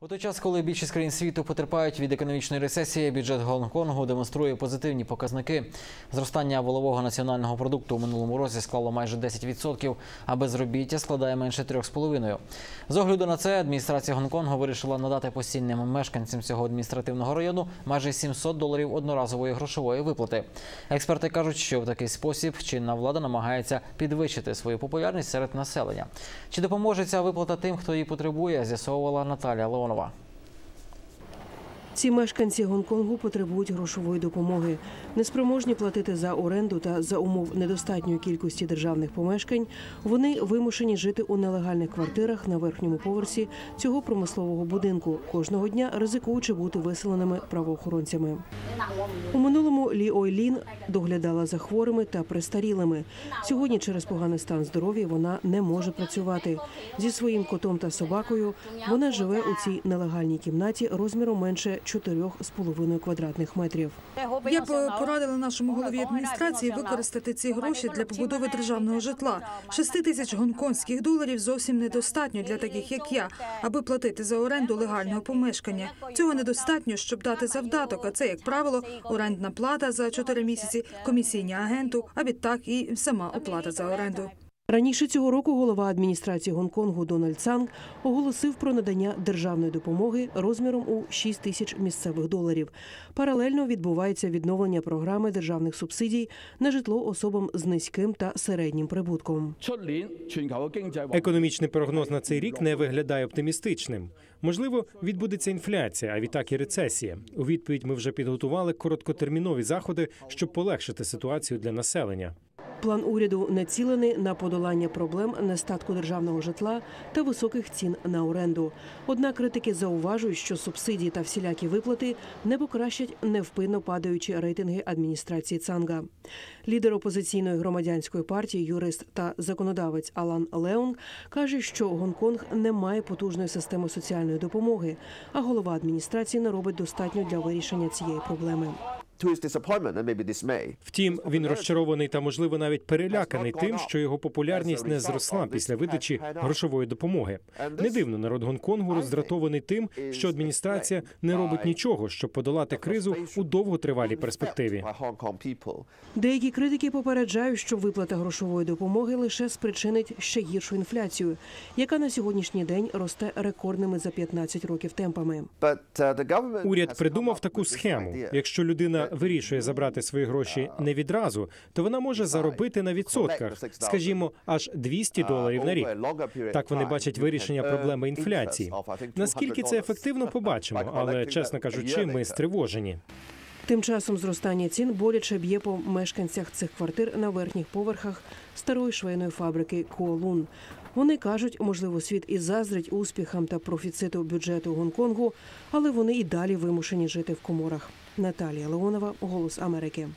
У той час, коли більшість країн світу потерпають від економічної рецесії, бюджет Гонконгу демонструє позитивні показники. Зростання волового національного продукту у минулому році склало майже 10%, а безробіття складає менше 3,5%. З огляду на це адміністрація Гонконгу вирішила надати постійним мешканцям цього адміністративного району майже 700 доларів одноразової грошової виплати. Експерти кажуть, що в такий спосіб чинна влада намагається підвищити свою популярність серед населення. Чи допоможе ця виплата тим, хто її потребує, з'ясовувала Наталія Леонова. Ці мешканці Гонконгу потребують грошової допомоги. Неспроможні платити за оренду та за умов недостатньої кількості державних помешкань. Вони вимушені жити у нелегальних квартирах на верхньому поверсі цього промислового будинку, кожного дня ризикуючи бути виселеними правоохоронцями. У минулому Лі Ойлін доглядала за хворими та престарілими. Сьогодні через поганий стан здоров'я вона не може працювати. Зі своїм котом та собакою вона живе у цій нелегальній кімнаті розміром менше 4,5 квадратних метрів. Я б порадила нашому голові адміністрації використати ці гроші для побудови державного житла. Шести тисяч гонконгських доларів зовсім недостатньо для таких, як я, аби платити за оренду легального помешкання. Цього недостатньо, щоб дати завдаток. А це, як правило, орендна плата за чотири місяці, комісійні агенту, а відтак і сама оплата за оренду. Раніше цього року голова адміністрації Гонконгу Дональд Цанг оголосив про надання державної допомоги розміром у 6 тисяч місцевих доларів. Паралельно відбувається відновлення програми державних субсидій на житло особам з низьким та середнім прибутком. Економічний прогноз на цей рік не виглядає оптимістичним. Можливо, відбудеться інфляція, а відтак і рецесія. У відповідь ми вже підготували короткотермінові заходи, щоб полегшити ситуацію для населення. План уряду націлений на подолання проблем нестатку державного житла та високих цін на оренду. Однак критики зауважують, що субсидії та всілякі виплати не покращать невпинно падаючі рейтинги адміністрації Цанга. Лідер опозиційної громадянської партії, юрист та законодавець Алан Леонг каже, що Гонконг не має потужної системи соціальної допомоги, а голова адміністрації не робить достатньо для вирішення цієї проблеми. To his disappointment and maybe dismay. Втім, він розчарований та, можливо, навіть переляканий тим, що його популярність не зросла після видачі грошової допомоги. Не дивно, народ Гонконгу роздратований тим, що адміністрація не робить нічого, щоб подолати кризу у довготривалій перспективі. Деякі критики попереджають, що виплата грошової допомоги лише спричинить ще гіршу інфляцію, яка на сьогоднішній день росте рекордними за 15 років темпами. Uh, the government Уряд придумав таку схему. Якщо людина вирішує забрати свої гроші не відразу, то вона може заробити на відсотках, скажімо, аж 200 доларів на рік. Так вони бачать вирішення проблеми інфляції. Наскільки це ефективно, побачимо, але чесно кажучи, ми стривожені. Тим часом зростання цін боляче б'є по мешканцях цих квартир на верхніх поверхах старої швейної фабрики Куолун. Вони кажуть, можливо, світ і заздрить успіхам та профіциту бюджету Гонконгу, але вони і далі вимушені жити в коморах. Наталія Леонова, Голос Америки.